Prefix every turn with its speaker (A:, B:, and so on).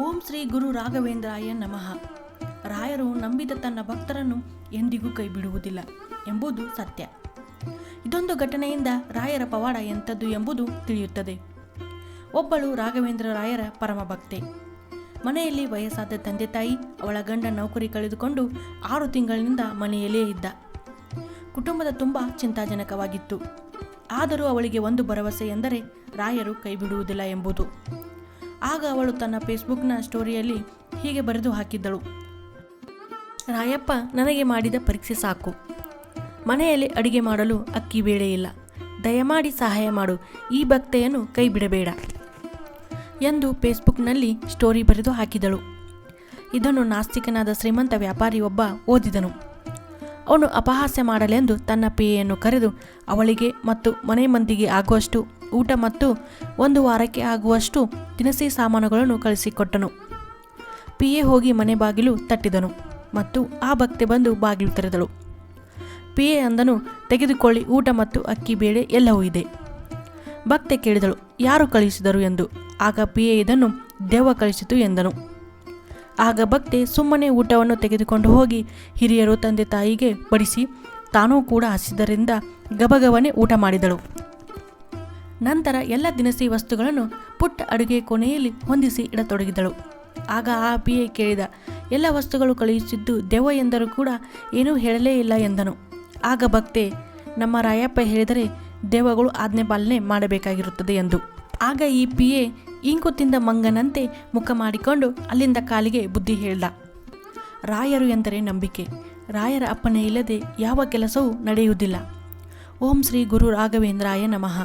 A: ಓಂ ಶ್ರೀ ಗುರು ರಾಘವೇಂದ್ರಾಯ ನಮಃ. ರಾಯರು ನಂಬಿದ ತನ್ನ ಭಕ್ತರನ್ನು ಎಂದಿಗೂ ಕೈ ಬಿಡುವುದಿಲ್ಲ ಎಂಬುದು ಸತ್ಯ. ಇದೊಂದು ಘಟನೆಯಿಂದ ರಾಯರ ಪವಾಡ ಎಂಥದ್ದು ಎಂಬುದು ತಿಳಿಯುತ್ತದೆ. ಒಬ್ಬಳು ರಾಘವೇಂದ್ರ ರಾಯರ ಪರಮ ಭಕ್ತೆ ಮನೆಯಲ್ಲಿ ವಯಸ್ಸಾದ ತಂದೆ ತಾಯಿ, ಅವಳ ಗಂಡ ನೌಕರಿ ಕಳೆದುಕೊಂಡು ಆರು ತಿಂಗಳಿನಿಂದ ಮನೆಯಲ್ಲೇ ಇದ್ದ. ಕುಟುಂಬದ ತುಂಬ ಚಿಂತಾಜನಕವಾಗಿತ್ತು. ಆದರೂ ಅವಳಿಗೆ ಒಂದು ಭರವಸೆ ಎಂದರೆ ರಾಯರು ಕೈಬಿಡುವುದಿಲ್ಲ ಎಂಬುದು. ಆಗ ಅವಳು ತನ್ನ ಫೇಸ್ಬುಕ್ನ ಸ್ಟೋರಿಯಲ್ಲಿ ಹೀಗೆ ಬರೆದು ಹಾಕಿದ್ದಳು. ರಾಯಪ್ಪ, ನನಗೆ ಮಾಡಿದ ಪರೀಕ್ಷೆ ಸಾಕು. ಮನೆಯಲ್ಲಿ ಅಡಿಗೆ ಮಾಡಲು ಅಕ್ಕಿ ಬೇಳೆ ಇಲ್ಲ. ದಯಮಾಡಿ ಸಹಾಯ ಮಾಡು. ಈ ಭಕ್ತೆಯನ್ನು ಕೈ ಬಿಡಬೇಡ ಎಂದು ಫೇಸ್ಬುಕ್ನಲ್ಲಿ ಸ್ಟೋರಿ ಬರೆದು ಹಾಕಿದಳು. ಇದನ್ನು ನಾಸ್ತಿಕನಾದ ಶ್ರೀಮಂತ ವ್ಯಾಪಾರಿ ಒಬ್ಬ ಓದಿದನು. ಅವನು ಅಪಹಾಸ್ಯ ಮಾಡಲೆಂದು ತನ್ನ ಪೇಯನ್ನು ಕರೆದು ಅವಳಿಗೆ ಮತ್ತು ಮನೆ ಮಂದಿಗೆ ಆಗುವಷ್ಟು ಊಟ ಮತ್ತು ಒಂದು ವಾರಕ್ಕೆ ಆಗುವಷ್ಟು ದಿನಸಿ ಸಾಮಾನುಗಳನ್ನು ಕಳಿಸಿಕೊಟ್ಟನು. ಪಿ ಎ ಹೋಗಿ ಮನೆ ಬಾಗಿಲು ತಟ್ಟಿದನು ಮತ್ತು ಆ ಭಕ್ತೆ ಬಂದು ಬಾಗಿಲು ತೆರೆದಳು. ಪಿ ಎ ಅಂದನು, ತೆಗೆದುಕೊಳ್ಳಿ, ಊಟ ಮತ್ತು ಅಕ್ಕಿ ಬೇಳೆ ಎಲ್ಲವೂ ಇದೆ. ಭಕ್ತೆ ಕೇಳಿದಳು, ಯಾರು ಕಳುಹಿಸಿದರು ಎಂದು. ಆಗ ಪಿ ಎ ಇದನ್ನು ದೆವ್ವ ಕಳಿಸಿತು ಎಂದನು. ಆಗ ಭಕ್ತೆ ಸುಮ್ಮನೆ ಊಟವನ್ನು ತೆಗೆದುಕೊಂಡು ಹೋಗಿ ಹಿರಿಯರು ತಂದೆ ತಾಯಿಗೆ ಬಡಿಸಿ, ತಾನೂ ಕೂಡ ಹಸಿದರಿಂದ ಗಬಗವನೆ ಊಟ ಮಾಡಿದಳು. ನಂತರ ಎಲ್ಲ ದಿನಸಿ ವಸ್ತುಗಳನ್ನು ಪುಟ್ಟ ಅಡುಗೆ ಕೊನೆಯಲ್ಲಿ ಹೊಂದಿಸಿ ಇಡತೊಡಗಿದಳು. ಆಗ ಆ ಪಿಯೆ ಕೇಳಿದ, ಎಲ್ಲ ವಸ್ತುಗಳು ಕಳುಹಿಸಿದ್ದು ದೆವ್ವ ಎಂದರೂ ಕೂಡ ಏನೂ ಹೇಳಲೇ ಇಲ್ಲ ಎಂದನು. ಆಗ ಭಕ್ತೆ, ನಮ್ಮ ರಾಯಪ್ಪ ಹೇಳಿದರೆ ದೆವ್ವಗಳು ಆಜ್ಞೆ ಪಾಲನೆ ಮಾಡಬೇಕಾಗಿರುತ್ತದೆ ಎಂದು. ಆಗ ಈ ಪಿಯೆ ಇಂಕು ತಿಂದ ಮಂಗನಂತೆ ಮುಖ ಮಾಡಿಕೊಂಡು ಅಲ್ಲಿಂದ ಕಾಲಿಗೆ ಬುದ್ಧಿ ಹೇಳ್ದ. ರಾಯರು ಎಂದರೆ ನಂಬಿಕೆ. ರಾಯರ ಅಪ್ಪಣೆ ಇಲ್ಲದೆ ಯಾವ ಕೆಲಸವೂ ನಡೆಯುವುದಿಲ್ಲ. ಓಂ ಶ್ರೀ ಗುರು ರಾಘವೇಂದ್ರಾಯ ನಮಃ.